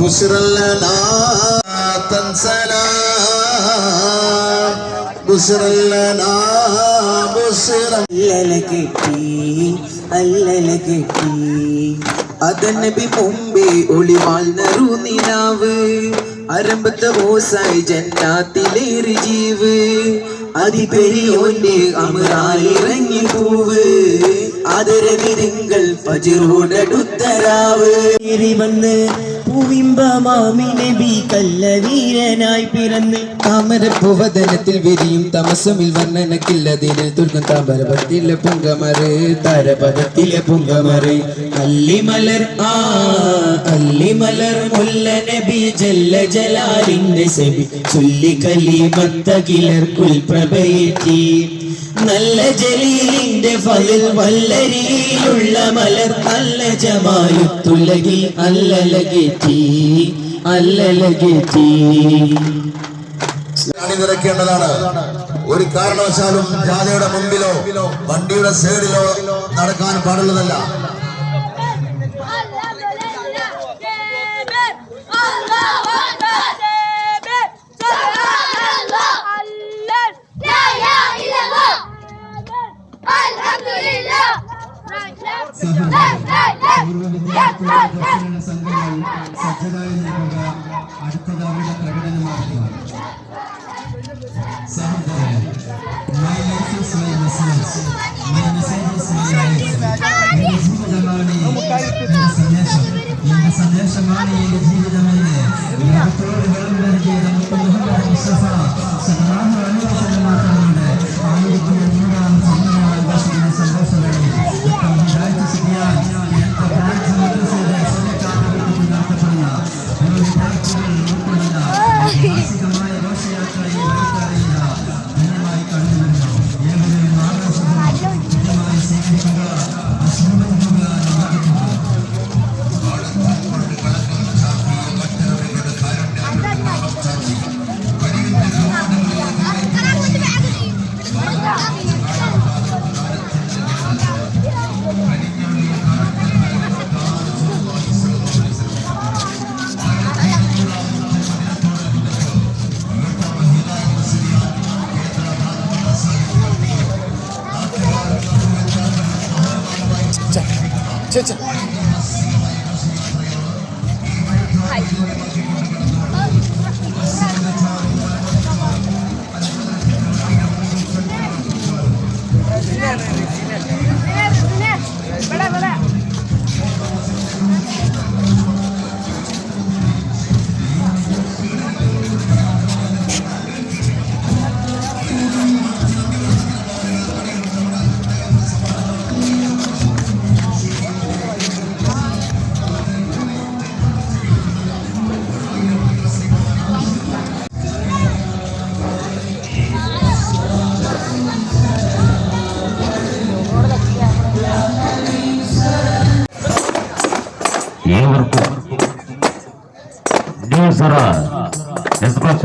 بشرى لنا تنسنا بشرى لنا بشرى അല്ലല കെട്ടി അല്ലല കെട്ടി. അതനബി മുമ്പേ ഒളിവാൾന്നറു നിലാവ്. അരമ്പത്തെ ഓസായി ജന്നാത്തിലേറി ജീവ്. അതിപെരിയോന്റെ അമറാലിറങ്ങി പൂവ്. ആദരവിരുങ്ങൾ പജിറോടടുത്തരാവ് ഏറി വന്ന് പൂവിമ്പമാമി നബി കല്ലവീരനായി പിറന്ന് താമരപ്പുവദനത്തിൽ വിരിയും തമസമിൽ വർണനക്കില്ലതിന് തുർക്കും താമരപത്തിലെ പുങ്കമറ് താരപഥത്തിലെ പുങ്കമറ്. അല്ലിമലർ ആ അല്ലിമലർ മുല്ല നബി ജല്ല ജലാലിന്റെ സെബി ചൊല്ലി മത്തകിലർ കുൽപ്രഭയേറ്റി. നല്ല ജലീലിന്റെ ഫലിൽ വല്ലരിയിലുള്ള മലർ നല്ല അല്ലലകേറ്റി അല്ലലകേറ്റി അണിനിരക്കേണ്ടതാണ് ഒരു കാരണവശാലും ജാഥയുടെ മുമ്പിലോ വണ്ടിയുടെ സൈഡിലോ നടക്കാൻ പാടുള്ളതല്ല. സംഘങ്ങൾ സജ്ജരായി നിൽക്കുക അടുത്തത് അവരുടെ പ്രകടനമാക്കുക സഹോദരൻ ഈസ് മൈ ലൈഫ് എന്റെ ജീവിതമാണ് എന്റെ സന്ദേശം എന്റെ സന്ദേശമാണ് എന്റെ ജീവിതമെന്ന് আচ্ছা আচ্ছা।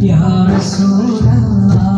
प्यार सो रहा